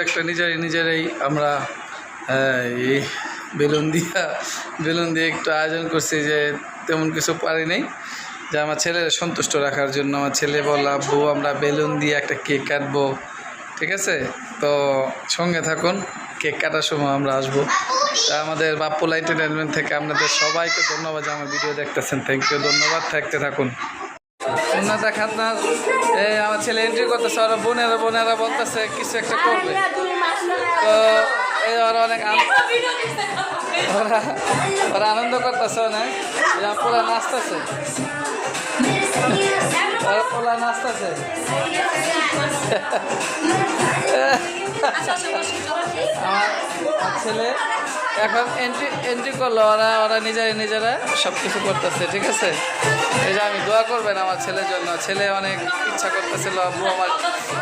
একটা নিজেরাই নিজেরাই আমরা, এই, বেলুন দিয়া, বেলুন দিয়ে একটু আয়োজন করছি যে তেমন কিছু পারি নাই। যে আমার ছেলের সন্তুষ্ট রাখার জন্য আমার ছেলে বলল আব্বু, আমরা বেলুন দিয়ে একটা কেক কাটবো। ঠিক আছে? তো সঙ্গে থাকুন, কেক কাটার সময় আমরা আসব। তা আমাদের বাপ্পুলা এন্টারটেনমেন্ট থেকে আপনাদের সবাইকে ধন্যবাদ আমার ভিডিও দেখতেছেন। থ্যাংক ইউ ধন্যবাদ। থাকতে থাকুন। খাতনার এই আমার ছেলে এন্ট্রি করতেছে ওরা বোনেরা বোনেরা বলতেছে কিছু একটা করবে। তো এই ওরা অনেক ওরা ওরা আনন্দ করতেছে অনেক। পোলা নাচতেছে। ওরা পোলা নাচতেছে। আমার আমার ছেলে এখন এন্ট্রি এন্ট্রি করল, ওরা ওরা নিজেরা নিজেরা সব কিছু করতেছে, ঠিক আছে? এই যে আমি দোয়া করবেন আমার ছেলের জন্য। ছেলে অনেক ইচ্ছা করতেছিল, আব্বু, আমার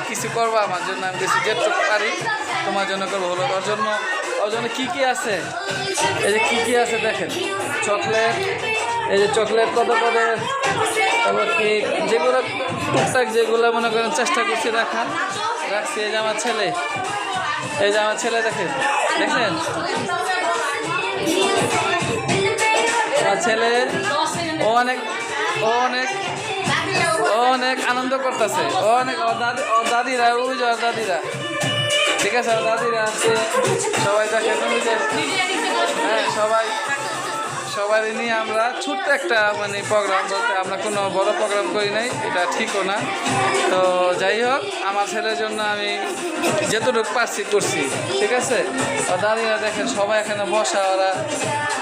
কিছু করব? আমার জন্য আমি কিছু যেটুকু পারি, তোমার জন্য করব। হলো ওর জন্য ওর জন্য কী কী আছে? এই যে কী কী আছে দেখেন? চকলেট, এই যে চকলেট কত করে? তারপর কেক যেগুলো টুকটাক যেগুলো মনে করেন চেষ্টা করছি রাখার, রাখছি। এই যে আমার ছেলে, এই যে আমার ছেলে দেখেন দেখছেন ছেলে অনেক অনেক অনেক আনন্দ করতেছে। অনেক দাদিরা ওই দাদিরা। ঠিক আছে দাদিরা আছে। সবাই দেখে হ্যাঁ সবাই সবাই নিয়ে আমরা ছোট্ট একটা মানে প্রোগ্রাম বলতে আমরা কোনো বড় প্রোগ্রাম করি নাই, এটা ঠিকও না। তো যাই হোক, আমার ছেলের জন্য আমি যেতটুকু পারছি করছি, ঠিক আছে? দাদিরা দেখেন, সবাই এখানে বসা, ওরা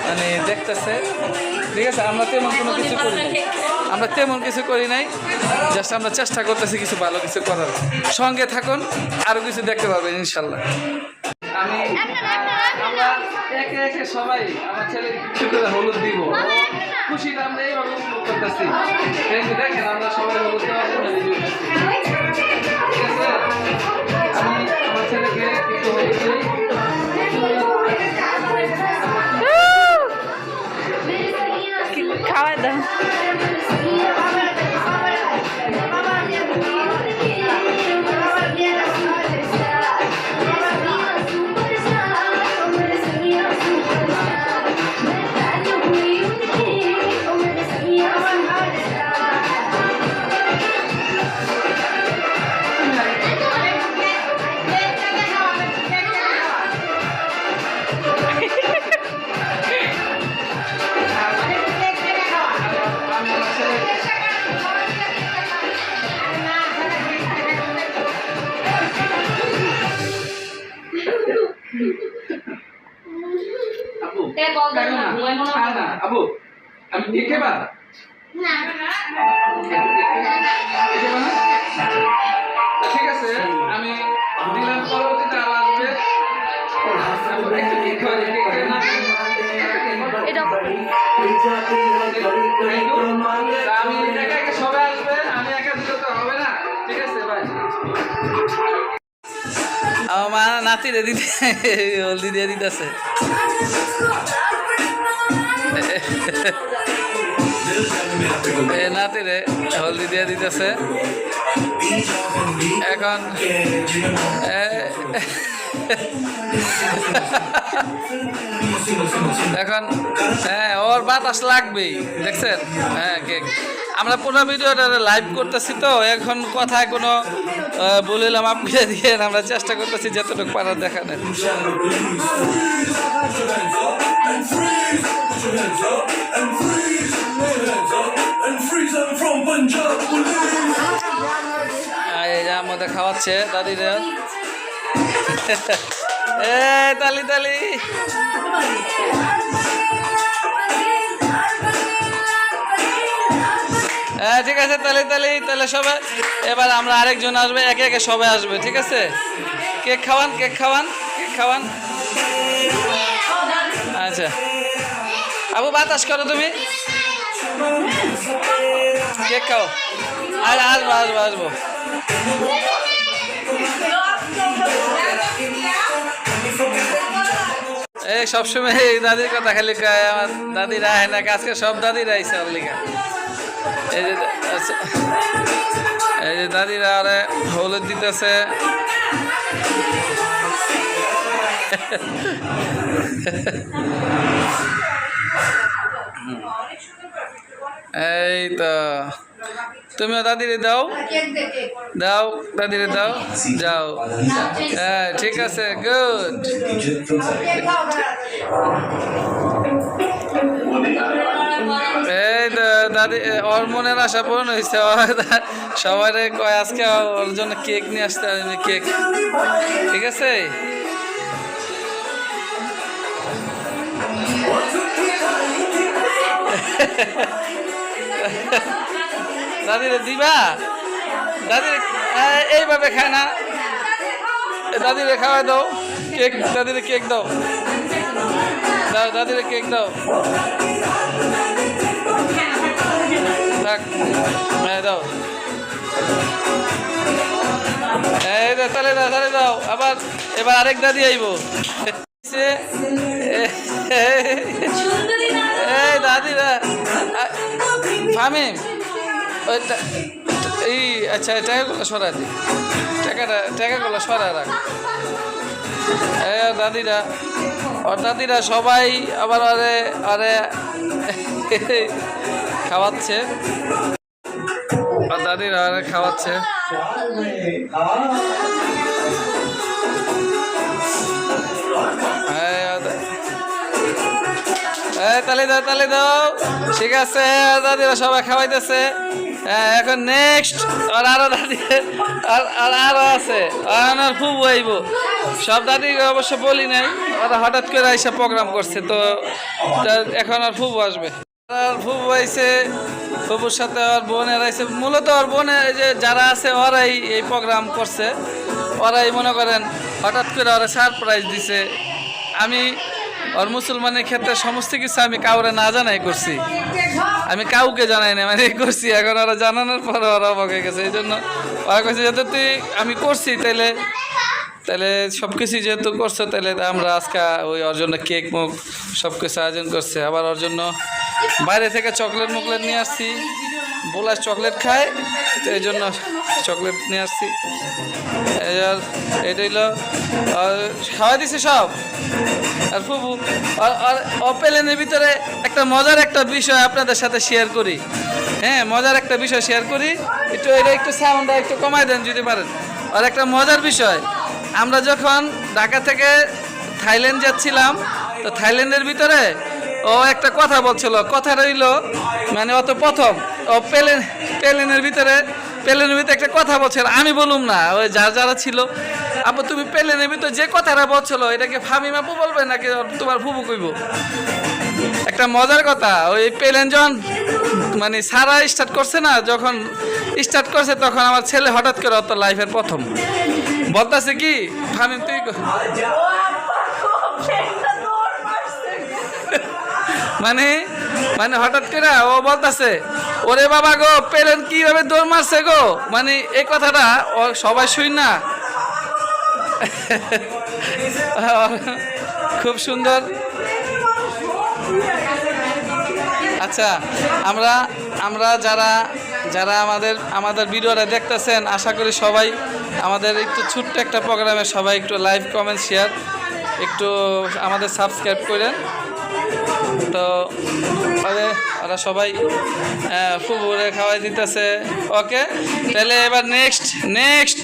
মানে দেখতেছে। ঠিক আছে, আমরা তেমন কোনো কিছু করি নাই। আমরা তেমন কিছু করি নাই জাস্ট আমরা চেষ্টা করতেছি কিছু ভালো কিছু করার। সঙ্গে থাকুন আরও কিছু দেখতে পাবেন ইনশাল্লাহ। আমি আমরা একে একে সবাই আমার ছেলে কিছু করে হলুদ দিব। খুশিটা আমরা এইভাবে উপভোগ করতেছি। দেখেন আমরা সবাই হলুদ দেওয়ার জন্য ঠিক আছে? আপু আমি দিয়ে খেবা না? ঠিক আছে আমি দিলাম পরবর্তীতে সবাই আসবে আমি একা দিলে তো হবে আছে আমার মা নাতিরে দিতে, হলদি দিয়ে দিতেছে। এ নাতিরে হলদি দিয়ে দিতেছে এখন এখন হ্যাঁ ওর বাতাস লাগবেই দেখছেন হ্যাঁ কেক আমরা পুরো ভিডিওটা লাইভ করতেছি তো এখন কথায় কোনো বলিলাম আপনি দিয়ে আমরা চেষ্টা করতেছি যতটুকু পারার দেখানোর Punjab. আর এই যে আমাদের খাওয়াচ্ছে, দাদিরা। এ তালি তালি। হ্যাঁ ঠিক আছে তাহলে তাহলে তাহলে সবাই এবার আমরা আরেকজন আসবে, একে একে সবাই আসবে, ঠিক আছে? কেক খাওয়ান কেক খাওয়ান কেক খাওয়ান। আচ্ছা। আবু, বাতাস করো তুমি। কেক খাও আর আসব আসব আসব এই সবসময় এই দাদির কথা খালি আমার দাদিরা আয় না আজকে সব দাদিরা আইসে ওর লিগা। এই যে আচ্ছা, এই যে দাদিরা আরে হলুদ দিতেছে। এই তো। তুমিও দাদিরে দাও। দাও, দাদিরে দাও। যাও। হ্যাঁ ঠিক আছে, গুড। এই তো, দাদি ওর মনের আশা পূরণ হয়েছে সবাই কয়, আজকে ওর জন্য কেক নিয়ে আসতে হবে কেক। ঠিক আছে? দাদিরে দিবা দাদিরে এই- এইভাবে খায় না দাদিরে খাওয়াই দাও কেক দাদিরে কেক দাও দাও দাদিরে কেক দাও হ্যাঁ দাদি দাদিরা ফামিম ওই এই আচ্ছা টাকাগুলো সরা দি। টাকাটা টাকাগুলো সরা রাখ। দাদিরা। ওর দাদিরা সবাই আবার আরে আরে খাওয়াচ্ছে। ওর দাদিরা আরে খাওয়াচ্ছে। তালে দাও তালে দাও। ঠিক আছে দাদিরা সবাই খাওয়াইতেছে। হ্যাঁ, এখন নেক্সট আর আরও দাদি আর আর আরও আছে। আর আর খুব আইব। সব দাদি অবশ্য বলি নাই ওরা হঠাৎ করে এসে প্রোগ্রাম করছে তো এখন আর ফুবু আসবে। আর ফুবু আইছে ফুবুর সাথে ওর বোনের আইছে। মূলত ওর এই যে যারা আছে ওরাই এই প্রোগ্রাম করছে। ওরাই মনে করেন হঠাৎ করে ওরা সারপ্রাইজ দিছে। আমি ওর মুসলমানের ক্ষেত্রে সমস্ত কিছু আমি কাউরে না জানাই করছি। আমি কাউকে জানাই না মানে করছি। এখন ওরা জানানোর পরে ওরা অবাক হয়ে গেছে এই জন্য ওরা কইছে যেহেতু তুই, আমি করছি তাইলে তাহলে সব কিছু যেহেতু করছ তাহলে আমরা আজকে ওই ওর জন্য কেক, মুখ সব কিছু আয়োজন করছে। আবার ওর জন্য বাইরে থেকে চকলেট মুকলেট নিয়ে আসছি। বোলাস চকলেট খায়, তো এই জন্য চকলেট নিয়ে আসছি। এই আর এটা হইল, আর খাওয়াই দিছে সব। আর ফুবু আর অপেলেনের ভিতরে একটা মজার একটা বিষয় আপনাদের সাথে শেয়ার করি। হ্যাঁ মজার একটা বিষয় শেয়ার করি। একটু এটা একটু সাউন্ডটা একটু কমাই দেন যদি পারেন। আর একটা মজার বিষয়, আমরা যখন ঢাকা থেকে থাইল্যান্ড যাচ্ছিলাম, তো থাইল্যান্ডের ভিতরে ও একটা কথা বলছিল কথা রইল মানে অত প্রথম, ও প্লেন, প্লেনের ভিতরে প্লেনের ভিতরে একটা কথা বলছিল, আমি বলুম না, ওই যার যারা ছিল আপু তুমি প্লেনের ভিতরে যে কথাটা বলছিল, এটাকে ফামিম আপু বলবে নাকি তোমার ফুবু কইব? একটা মজার কথা, ওই প্লেন যখন মানে সারা স্টার্ট করছে না, যখন স্টার্ট করছে তখন আমার ছেলে হঠাৎ করে অত লাইফের প্রথম। বলতাছে কি, ফামিম তুই মানে মানে হঠাৎ করে ও বলতাছে, ওরে বাবা গো, পেলেন কীভাবে দৌড় মারছে গো? মানে এই কথাটা সবাই শুই না। খুব সুন্দর। আচ্ছা আমরা আমরা যারা যারা আমাদের আমাদের ভিডিওটা দেখতেছেন, আশা করি সবাই আমাদের একটু ছোট্ট একটা প্রোগ্রামে সবাই একটু লাইভ কমেন্ট, শেয়ার, একটু আমাদের সাবস্ক্রাইব করেন। তো আরে ওরা সবাই খুব খাওয়াই দিতেছে। ওকে তাহলে এবার নেক্সট নেক্সট